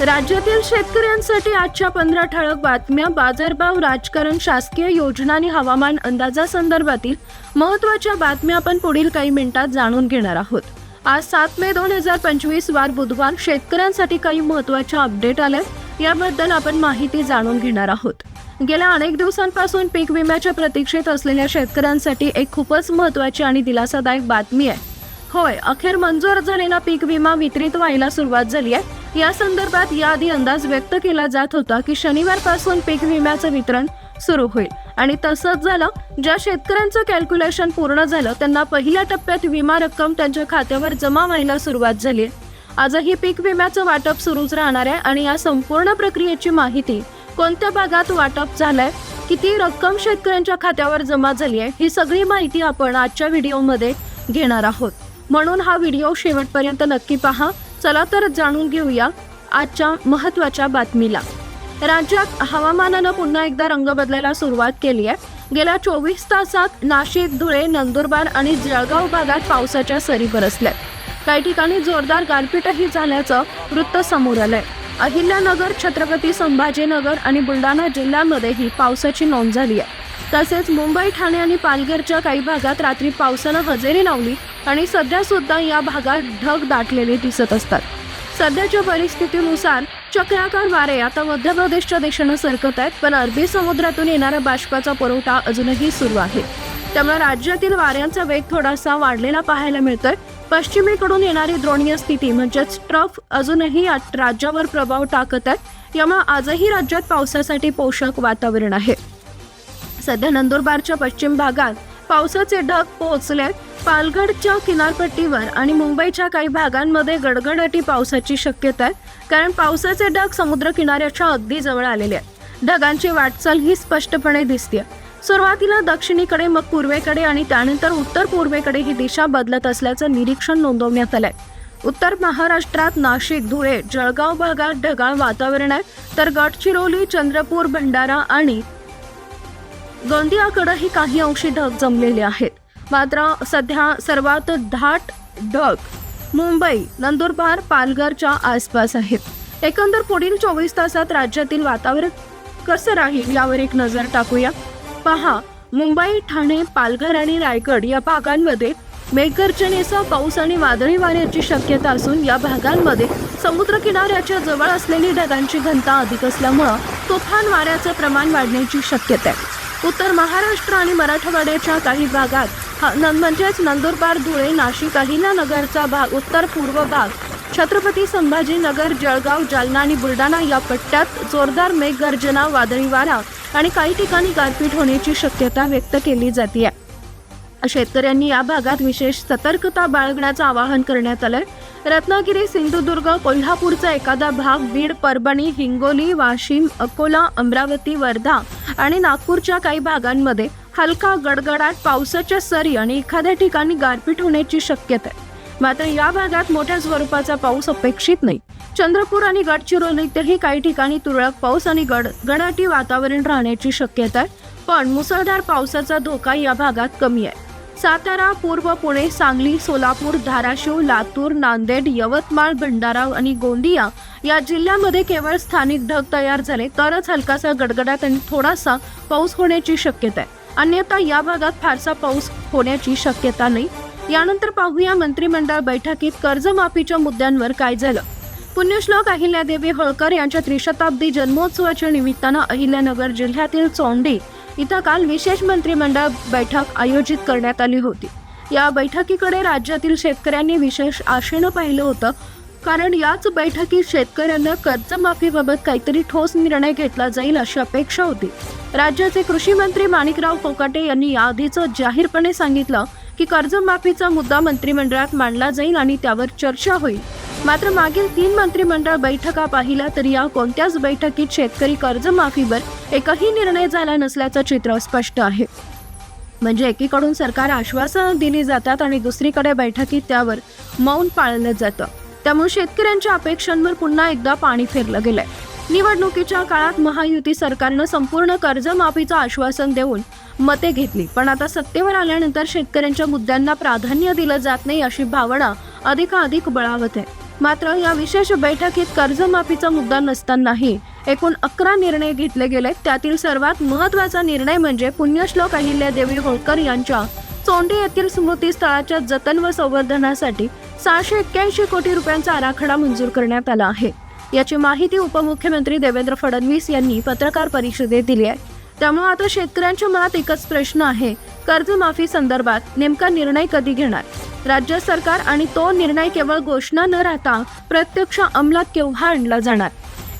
राज्यातील शेतकऱ्यांसाठी आजच्या पंधरा ठळक बातम्या बाजारभाव राजकारण शासकीय योजना आणि हवामान अंदाजासंदर्भातील महत्त्वाच्या बातम्या आपण पुढील काही मिनिटात जाणून घेणार आहोत. आज सात मे दोन हजार पंचवीस वार बुधवार शेतकऱ्यांसाठी काही महत्त्वाच्या अपडेट आल्या याबद्दल आपण माहिती जाणून घेणार आहोत. गेल्या अनेक दिवसांपासून पीक विम्याच्या प्रतीक्षेत असलेल्या शेतकऱ्यांसाठी एक खूपच महत्त्वाची आणि दिलासादायक बातमी आहे. होय अखेर मंजूर झालेला पीक विमा वितरित व्हायला सुरुवात झाली आहे. या संदर्भात याआधी अंदाज व्यक्त केला जात होता की शनिवारपासून पीक विम्याचं वितरण सुरू होईल. आणि तसंच झालं ज्या शेतकऱ्यांचं कॅल्क्युलेशन पूर्ण झालं त्यांना पहिल्या टप्प्यात विमा रक्कम त्यांच्या खात्यावर जमा व्हायला सुरुवात झाली आहे. आजही पीक विम्याचं वाटप सुरूच राहणार आहे आणि या संपूर्ण प्रक्रियेची माहिती कोणत्या भागात वाटप झालंय किती रक्कम शेतकऱ्यांच्या खात्यावर जमा झाली आहे ही सगळी माहिती आपण आजच्या व्हिडिओमध्ये घेणार आहोत. म्हणून हा व्हिडिओ शेवटपर्यंत नक्की पहा. चला तर जाणून घेऊया आजच्या महत्त्वाच्या बातमीला. राज्यात हवामानानं पुन्हा एकदा रंग बदलायला सुरुवात केली आहे. गेल्या चोवीस तासात नाशिक धुळे नंदुरबार आणि जळगाव भागात पावसाच्या सरी बरसल्यात काही ठिकाणी जोरदार गारपीटही झाल्याचं वृत्त समोर आलंय. अहिल्यानगर छत्रपती संभाजीनगर आणि बुलढाणा जिल्ह्यामध्येही पावसाची नोंद झाली आहे. तसेच मुंबई ठाणे आणि पालघरच्या काही भागात रात्री पावसानं हजेरी लावली आणि सध्या सुद्धा या भागात ढग दाटलेले दिसत असतात. सध्याच्या परिस्थितीनुसार चक्राकार वारे आता मध्य प्रदेशच्या दिशेनं सरकत आहेत पण अरबी समुद्रातून येणाऱ्या बाष्पाचा पुरवठा अजूनही सुरू आहे. त्यामुळे राज्यातील वाऱ्यांचा वेग थोडासा वाढलेला पाहायला मिळतोय. पश्चिमेकडून येणारी द्रोणीय स्थिती म्हणजेच ट्रफ अजूनही आ- राज्यावर प्रभाव टाकत आहे यामुळे आजही राज्यात पावसासाठी पोषक वातावरण आहे. सध्या नंदुरबारच्या पश्चिम भागात पावसाचे ढग पोहोचलेत. पालघरच्या किनारपट्टीवर आणि मुंबईच्या काही भागांमध्ये गडगडाटी पावसाची शक्यता आहे कारण पावसाचे ढग समुद्र किनाऱ्याच्या अगदी जवळ आलेले आहेत. ढगांची वाटचाल ही स्पष्टपणे दिसते सुरुवातीला दक्षिणेकडे मग पूर्वेकडे आणि त्यानंतर उत्तर पूर्वेकडे ही दिशा बदलत असल्याचं निरीक्षण नोंदवण्यात आलंय. उत्तर महाराष्ट्रात नाशिक धुळे जळगाव भागात ढगाळ वातावरण आहे तर गडचिरोली चंद्रपूर भंडारा आणि गोंदियाकडंही काही अंशी ढग जमलेले आहेत. मात्र सध्या सर्वात धाट ढग मुंबई नंदुरबार पालघरच्या आसपास आहेत. एकंदर पुढील चोवीस तासात राज्यातील वातावरण कसं राहील यावर एक नजर टाकूया. पहा मुंबई ठाणे पालघर आणि रायगड या भागांमध्ये मेघगर्जनेसह पाऊस आणि वादळी वाऱ्याची शक्यता असून या भागांमध्ये समुद्र किनाऱ्याच्या जवळ असलेली ढगांची घनता अधिक असल्यामुळं तुफान वाऱ्याचं प्रमाण वाढण्याची शक्यता आहे. उत्तर महाराष्ट्र आणि मराठवाड्याच्या काही भागात हा- न- म्हणजेच नंदुरबार धुळे नाशिक अहिल्यानगरचा भाग उत्तर पूर्व भाग. छत्रपती संभाजीनगर जळगाव जालना आणि बुलढाणा या पट्ट्यात जोरदार मेघगर्जना वादळी वारा आणि काही ठिकाणी गारपीट होण्याची शक्यता व्यक्त केली जाते शेतकऱ्यांनी या भागात विशेष सतर्कता बाळगण्याचं आवाहन करण्यात आलंय. रत्नागिरी सिंधुदुर्ग कोल्हापूरचा एखादा भाग बीड परभणी हिंगोली वाशिम अकोला अमरावती वर्धा आणि नागपूरच्या काही भागांमध्ये हलका गडगडाट पावसाच्या सरी आणि एखाद्या ठिकाणी गारपीट होण्याची शक्यता आहे. मात्र या भागात मोठ्या स्वरूपाचा पाऊस अपेक्षित नाही. चंद्रपूर आणि गडचिरोलीतही काही ठिकाणी तुरळक पाऊस आणि गड गडाटी वातावरण राहण्याची शक्यता आहे. पण मुसळधार पावसाचा धोका या भागात कमी आहे. सातारा पूर्व पुणे सांगली सोलापूर धाराशिव लातूर नांदेड यवतमाळ भंडारा आणि गोंदिया या जिल्ह्यामध्ये केवळ स्थानिक ढग तयार झाले तरच हलकासा गडगडाट आणि थोडासा पाऊस होण्याची शक्यता आहे. अन्यथा या भागात फारसा पाऊस होण्याची शक्यता नाही. यानंतर पाहूया मंत्रिमंडळ बैठकीत कर्जमाफीच्या मुद्द्यांवर काय झालं. पुण्यश्लोक अहिल्यादेवी होळकर यांच्या त्रिशताब्दी जन्मोत्सवाच्या निमित्तानं अहिल्यानगर जिल्ह्यातील चोंडी इथं काल विशेष मंत्रिमंडळ बैठक आयोजित करण्यात आली होती. या बैठकीकडे राज्यातील शेतकऱ्यांनी विशेष आशेनं पाहिलं होतं. कारण याच बैठकीत शेतकऱ्यांना कर्जमाफीबाबत काहीतरी ठोस निर्णय घेतला जाईल अशी अपेक्षा होती. राज्याचे कृषी मंत्री माणिकराव कोकाटे यांनी याआधीच जाहीरपणे सांगितलं की कर्जमाफीचा मुद्दा मंत्रिमंडळात मांडला जाईल आणि त्यावर चर्चा होईल. मात्र मागील तीन मंत्रिमंडळ बैठका पाहिल्या तरी या कोणत्याच बैठकीत शेतकरी कर्जमाफीवर एकही निर्णय झाला नसल्याचं चित्र स्पष्ट आहे. म्हणजे एकीकडून सरकार आश्वासनं दिली जातात आणि दुसरीकडे बैठकीत त्यावर मौन पाळलं जातं. त्यामुळे शेतकऱ्यांच्या अपेक्षांवर पुन्हा एकदा पाणी फेरलं गेलंय. निवडणुकीच्या काळात महायुती सरकारनं संपूर्ण कर्जमाफीचं आश्वासन देऊन मते घेतली. पण आता सत्तेवर आल्यानंतर शेतकऱ्यांच्या मुद्द्यांना प्राधान्य दिलं जात नाही अशी भावना अधिकाधिक बळावत आहे. मात्र या विशेष बैठकीत कर्जमाफीचा मुद्दा नसतानाही एकूण अकरा निर्णय घेतले गेले त्यातील सर्वात महत्त्वाचा निर्णय म्हणजे पुण्यश्लोक अहिल्यादेवी होळकर यांच्या चोंडी येथील स्मृती स्थळाच्या जतन व संवर्धनासाठी सहाशे एक्क्याऐंशी कोटी रुपयांचा आराखडा मंजूर करण्यात आला आहे. याची माहिती उपमुख्यमंत्री देवेंद्र फडणवीस यांनी पत्रकार परिषदेत दिली आहे. त्यामुळे आता शेतकऱ्यांच्या मनात एकच प्रश्न आहे कर्जमाफी संदर्भात नेमका निर्णय कधी घेणार? राज्य सरकार आणि तो निर्णय केवळ घोषणा न राहता प्रत्यक्ष अंमलात केव्हा आणला जाणार?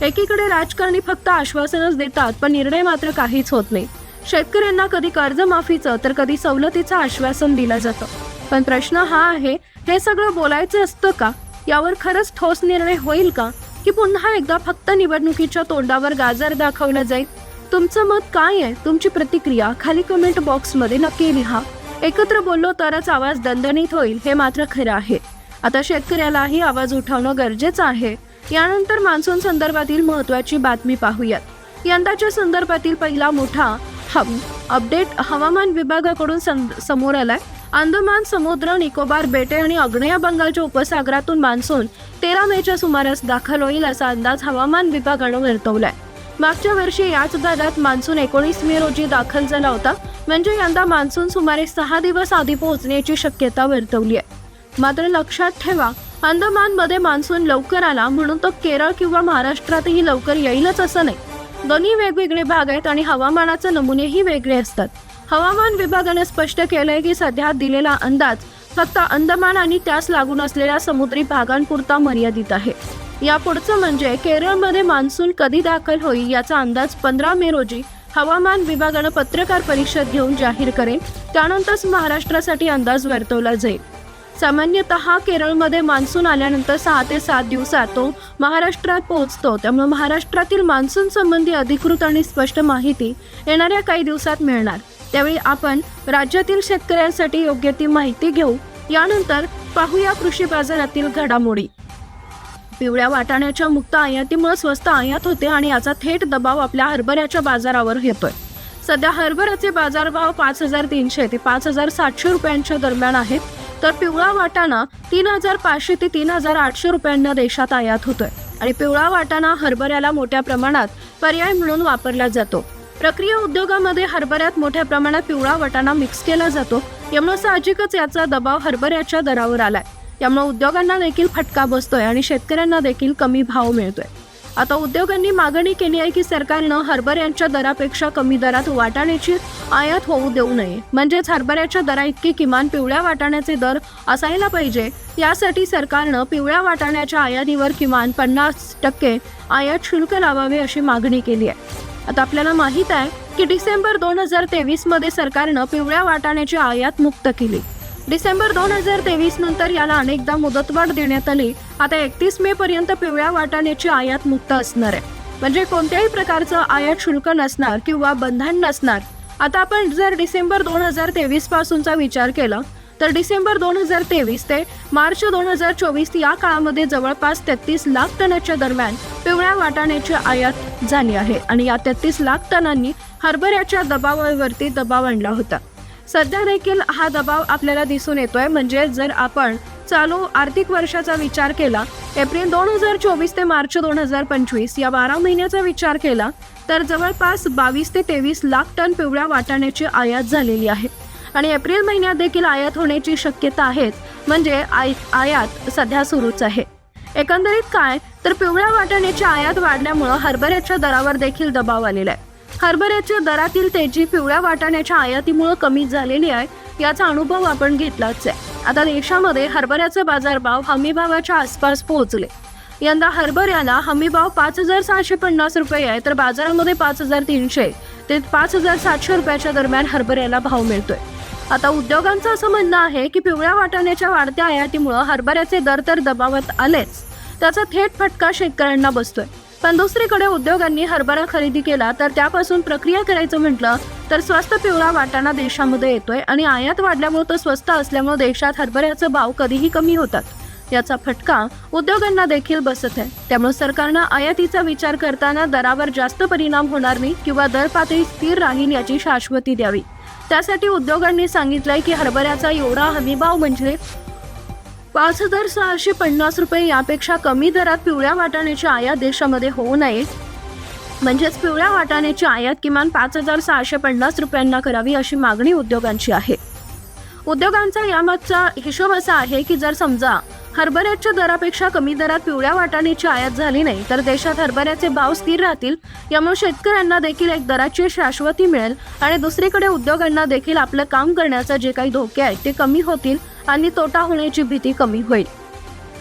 एकीकडे राजकारणी फक्त आश्वासनच देतात पण निर्णय मात्र काहीच होत नाही. शेतकऱ्यांना कधी कर्जमाफीचं तर कधी सवलतीचं आश्वासन दिलं जातं. पण प्रश्न हा आहे हे सगळं बोलायचं असतं का? यावर खरंच ठोस निर्णय होईल का? की पुन्हा एकदा फक्त निवडणुकीच्या तोंडावर गाजर दाखवलं जाईल? तुमचं मत काय आहे? तुमची प्रतिक्रिया खाली कमेंट बॉक्समध्ये नक्की लिहा. एकत्र बोललो तरच आवाज दणदणीत होईल हे मात्र खरं आहे. आता शेतकऱ्यालाही आवाज उठवणं गरजेचं आहे. यानंतर मान्सून संदर्भातील महत्त्वाची बातमी पाहूयात. यंदाच्या संदर्भातील पहिला मोठा हम अपडेट हवामान विभागाकडून समोर आलाय. अंदमान समुद्र निकोबार बेटे आणि आग्नेय बंगालच्या उपसागरातून मान्सून तेरा मेच्या सुमारास दाखल होईल असा अंदाज हवामान विभागानं वर्तवलाय. मागच्या वर्षी याच भागात मान्सून एकोणीस मे रोजी दाखल झाला होता म्हणजे यंदा मान्सून सुमारे सहा दिवस आधी पोहोचण्याची शक्यता वर्तवली आहे. मात्र लक्षात ठेवा अंदमानमध्ये मान्सून लवकर आला म्हणून तो केरळ किंवा महाराष्ट्रातही लवकर येईलच असं नाही. दोन्ही वेगवेगळे भाग आहेत आणि हवामानाचे नमुनेही वेगळे असतात. हवामान विभागाने स्पष्ट केलंय की सध्या दिलेला अंदाज फक्त अंदमान आणि त्यास लागून असलेल्या समुद्री भागांपुरता मर्यादित आहे. यापुढचं म्हणजे केरळमध्ये मान्सून कधी दाखल होईल याचा अंदाज पंधरा मे रोजी हवामान विभागानं पत्रकार परिषद घेऊन जाहीर करेल. त्यानंतरच महाराष्ट्रासाठी अंदाज वर्तवला जाईल. सामान्यतः केरळमध्ये मान्सून आल्यानंतर सहा ते सात दिवसात तो महाराष्ट्रात पोहोचतो. त्यामुळे महाराष्ट्रातील मान्सून संबंधी अधिकृत आणि स्पष्ट माहिती येणाऱ्या काही दिवसात मिळणार. त्यावेळी आपण राज्यातील शेतकऱ्यांसाठी योग्य ती माहिती घेऊ. यानंतर पाहूया कृषी बाजारातील घडामोडी. पिवळ्या वाटाण्याच्या मुक्त आयातीमुळे स्वस्त आयात होते आणि याचा थेट दबाव आपल्या हरभऱ्याच्या बाजारावर येतोय. सध्या हरभऱ्याचे बाजारभाव पाच हजार तीनशे ते पाच हजार सातशे रुपयांच्या दरम्यान आहेत. तर पिवळा वाटाणा तीन हजार पाचशे ते तीन हजार आठशे रुपयांना देशात आयात होतोय. आणि पिवळा वाटाणा हरभऱ्याला मोठ्या प्रमाणात पर्याय म्हणून वापरला जातो. प्रक्रिया उद्योगामध्ये हरभऱ्यात मोठ्या प्रमाणात पिवळा वाटाणा मिक्स केला जातो. यामुळे साहजिकच याचा दबाव हरभऱ्याच्या दरावर आलाय. त्यामुळे उद्योगांना देखील फटका बसतोय आणि शेतकऱ्यांना देखील कमी भाव मिळतोय. आता उद्योगांनी मागणी केली आहे की सरकारनं हरभऱ्यांच्या दरापेक्षा कमी दरात वाटाण्याची आयात होऊ देऊ नये. म्हणजेच हरभऱ्याच्या दरा इतके किमान पिवळ्या वाटाण्याचे दर असायला पाहिजे. यासाठी सरकारनं पिवळ्या वाटाण्याच्या आयातीवर किमान पन्नास टक्के आयात शुल्क लावावे अशी मागणी केली आहे. आता आपल्याला माहीत आहे की डिसेंबर दोन हजार तेवीसमध्ये सरकारनं पिवळ्या वाटाण्याची आयात मुक्त केली. डिसेंबर दोन हजार तेवीस नंतर याला अनेकदा मुदतवाढ देण्यात आली. आता एकतीस मे पर्यंत पिवळ्या वाटाण्याची आयात मुक्त असणार आहे. म्हणजे कोणत्याही प्रकारचं आयात शुल्क नसणार किंवा बंधन नसणार. आता आपण जर डिसेंबर दोन हजार तेवीस पासूनचा विचार केला तर डिसेंबर दोन हजार तेवीस ते मार्च दोन हजार चोवीस या काळामध्ये जवळपास तेहतीस लाख टनाच्या दरम्यान पिवळ्या वाटाण्याची आयात झाली आहे आणि या तेहतीस लाख टनांनी हरभऱ्याच्या दबावावरती दबाव आणला होता. सध्या देखील हा दबाव आपल्याला दिसून येतोय. म्हणजे जर आपण चालू आर्थिक वर्षाचा विचार केला एप्रिल दोन हजार चोवीस ते मार्च दोन हजार पंचवीस या बारा महिन्याचा विचार केला तर जवळपास बावीस ते तेवीस लाख टन पिवळ्या वाटाण्याची आयात झालेली आहे. आणि एप्रिल महिन्यात देखील आयात होण्याची शक्यता आहे म्हणजे आय आयात सध्या सुरूच आहे. एकंदरीत काय तर पिवळ्या वाटाण्याची आयात वाढल्यामुळं हरभऱ्याच्या दरावर देखील दबाव आलेला आहे. हरभऱ्याच्या दरातील तेजी पिवळ्या वाटाण्याच्या आयातीमुळे कमी झालेली आहे याचा अनुभव आपण घेतलाच आहे. आता देशामध्ये हरभऱ्याचे बाजारभाव हमीभावाच्या आसपास पोहोचले. यंदा हरभऱ्याला हमीभाव पाच हजार सहाशे पन्नास रुपये आहे तर बाजारामध्ये पाच हजार तीनशे ते पाच हजार सातशे रुपयाच्या दरम्यान हरभऱ्याला भाव मिळतोय. आता उद्योगांचं असं म्हणणं आहे की पिवळ्या वाटाण्याच्या वाढत्या आयातीमुळं हरभऱ्याचे दर तर दबावत आलेच. त्याचा थेट फटका शेतकऱ्यांना बसतोय. पण दुसरीकडे उद्योगांनी हरभरा खरेदी केला तर त्यापासून प्रक्रिया करायचं म्हटलं तर स्वस्त पिवळा वाटाणा देशामध्ये येतोय आणि आयात वाढल्यामुळे तो स्वस्त असल्यामुळे देशात हरभऱ्याचे भाव कधीही कमी होतात. याचा फटका उद्योगांना देखील बसत आहे. त्यामुळे सरकारनं आयातीचा विचार करताना दरावर जास्त परिणाम होणार नाही किंवा दर पातळी स्थिर राहील याची शाश्वती द्यावी. त्यासाठी उद्योगांनी सांगितलंय की हरभऱ्याचा एवढा हमीभाव म्हणजे पाच हजार सहाशे पन्नास रुपये यापेक्षा कमी दरात पिवळ्या वाटाण्याची आयात देशामध्ये होऊ नये. म्हणजेच पिवळ्या वाटाण्याची आयात किमान पाच हजार सहाशे पन्नास रुपयांना करावी अशी मागणी उद्योगांची आहे. उद्योगांचा यामागचा हिशोब असा आहे की जर समजा हरभऱ्याच्या दरापेक्षा कमी दरात पिवळ्या वाटाण्याची आयात झाली नाही तर देशात हरभऱ्याचे भाव स्थिर राहतील यामुळे शेतकऱ्यांना देखील एक दराची शाश्वती मिळेल आणि दुसरीकडे उद्योगांना देखील आपलं काम करण्याचा जे काही धोके आहेत ते कमी होतील आणि तोटा होण्याची भीती कमी होईल.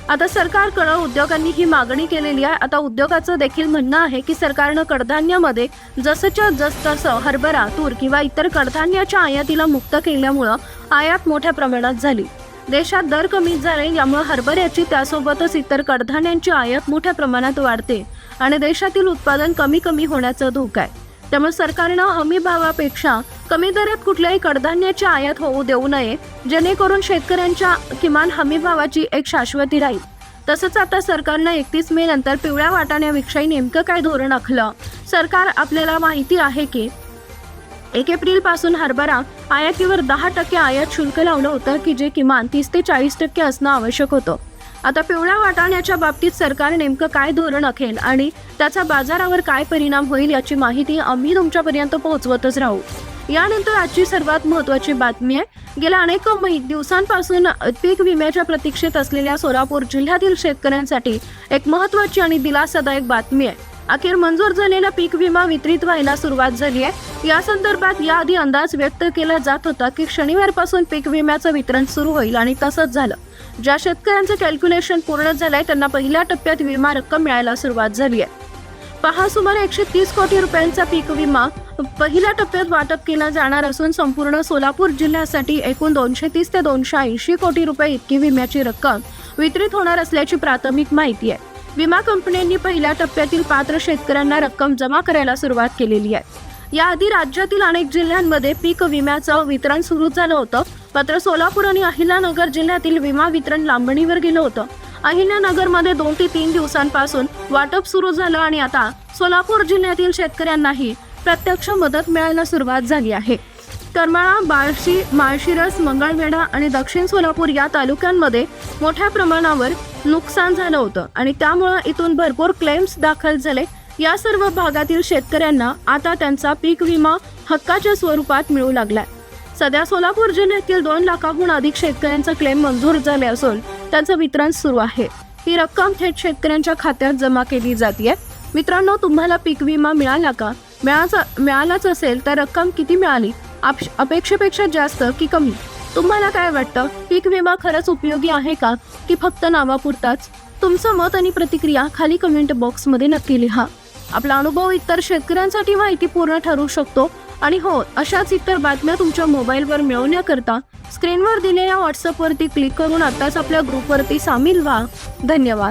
आता सरकारकडं उद्योगांनी ही मागणी केलेली आहे. आता उद्योगाचं देखील म्हणणं आहे की सरकारनं कडधान्यामध्ये जसंच्या जस तसं हरभरा तूर किंवा इतर कडधान्याच्या आयातीला मुक्त केल्यामुळं आयात मोठ्या प्रमाणात झाली. देशात दर कमी झाले यामुळे हरभऱ्याची त्यासोबतच इतर कडधान्यांची आयात मोठ्या प्रमाणात वाढते आणि देशातील उत्पादन कमी कमी होण्याचा धोका आहे. त्यामुळे सरकारनं हमी भावापेक्षा कमी दरात कुठल्याही कडधान्याची आयात होऊ देऊ नये जेणेकरून शेतकऱ्यांच्या किमान हमी भावाची एक शाश्वती राहील. तसंच आता सरकारनं एकतीस मे नंतर पिवळ्या वाटाण्याविषयी नेमकं काय धोरण आखलं? सरकार आपल्याला माहिती आहे की एक एप्रिलपासून हरभरा आयातीवर दहा टक्के आयात शुल्क लावलं होतं की जे किमान तीस ते चाळीस टक्के असणं आवश्यक होतं. आता पिवळ्या वाटाण्याच्या बाबतीत सरकार नेमकं काय धोरण अखेल आणि त्याचा बाजारावर काय परिणाम होईल याची माहिती आम्ही तुमच्यापर्यंत पोहोचवतच राहू. यानंतर आजची सर्वात महत्त्वाची बातमी आहे. गेल्या अनेक दिवसांपासून पीक विम्याच्या प्रतीक्षेत असलेल्या सोलापूर जिल्ह्यातील शेतकऱ्यांसाठी एक महत्त्वाची आणि दिलासादायक बातमी आहे. अखेर मंजूर झालेला पीक विमा वितरित व्हायला सुरुवात झाली आहे. या संदर्भात याआधी अंदाज व्यक्त केला जात होता की शनिवारपासून पीक विम्याचं वितरण सुरू होईल आणि तसंच झालं. ज्या शेतकऱ्यांचं कॅल्क्युलेशन पूर्ण झालंय त्यांना पहिल्या टप्प्यात विमा रक्कम मिळायला सुरुवात झाली आहे. पहा सुमारे एकशे तीस कोटी रुपयांचा पीक विमा पहिल्या टप्प्यात वाटप केला जाणार असून संपूर्ण सोलापूर जिल्ह्यासाठी एकूण दोनशे तीस ते दोनशे ऐंशी कोटी रुपये इतकी विम्याची रक्कम वितरित होणार असल्याची प्राथमिक माहिती आहे. विमा कंपन्यांनी पहिल्या टप्प्यातील पात्र शेतकऱ्यांना रक्कम जमा करायला सुरुवात केलेली आहे. याआधी राज्यातील अनेक जिल्ह्यांमध्ये पीक विम्याचं वितरण सुरू झालं होतं. मात्र सोलापूर आणि अहिल्यानगर जिल्ह्यातील विमा वितरण लांबणीवर गेलं होतं. अहिल्यानगरमध्ये दोन ते तीन दिवसांपासून वाटप सुरू झालं आणि आता सोलापूर जिल्ह्यातील शेतकऱ्यांनाही प्रत्यक्ष मदत मिळायला सुरुवात झाली आहे. करमाळा बार्शी माळशिरस मंगळवेढा आणि दक्षिण सोलापूर या तालुक्यांमध्ये मोठ्या प्रमाणावर नुकसान झालं होतं आणि त्यामुळं इथून भरपूर क्लेम्स दाखल झाले. या सर्व भागातील शेतकऱ्यांना आता त्यांचा पीक विमा हक्काच्या स्वरूपात मिळू लागलाय. सध्या सोलापूर जिल्ह्यातील दोन लाखाहून अधिक शेतकऱ्यांचा क्लेम मंजूर झाले असून त्यांचं वितरण सुरू आहे. ही रक्कम थेट शेतकऱ्यांच्या खात्यात जमा केली जाते मित्रांनो तुम्हाला पीक विमा मिळाला का? मिळाचा मिळालाच असेल तर रक्कम किती मिळाली? अपेक्षेपेक्षा जास्त की कमी. तुम्हाला काय वाटतं? पीक विमा खरंच उपयोगी आहे का? की फक्त नावापुरताच? तुमचं मत आणि प्रतिक्रिया खाली कमेंट बॉक्समध्ये नक्की लिहा. आपला अनुभव इतर शेतकऱ्यांसाठी माहितीपूर्ण ठरू शकतो. आणि हो अशाच इतर बातम्या तुमच्या मोबाईलवर मिळवण्याकरता स्क्रीनवर दिलेल्या व्हॉट्सअपवरती क्लिक करून आत्ताच आपल्या ग्रुपवरती सामील व्हा. धन्यवाद.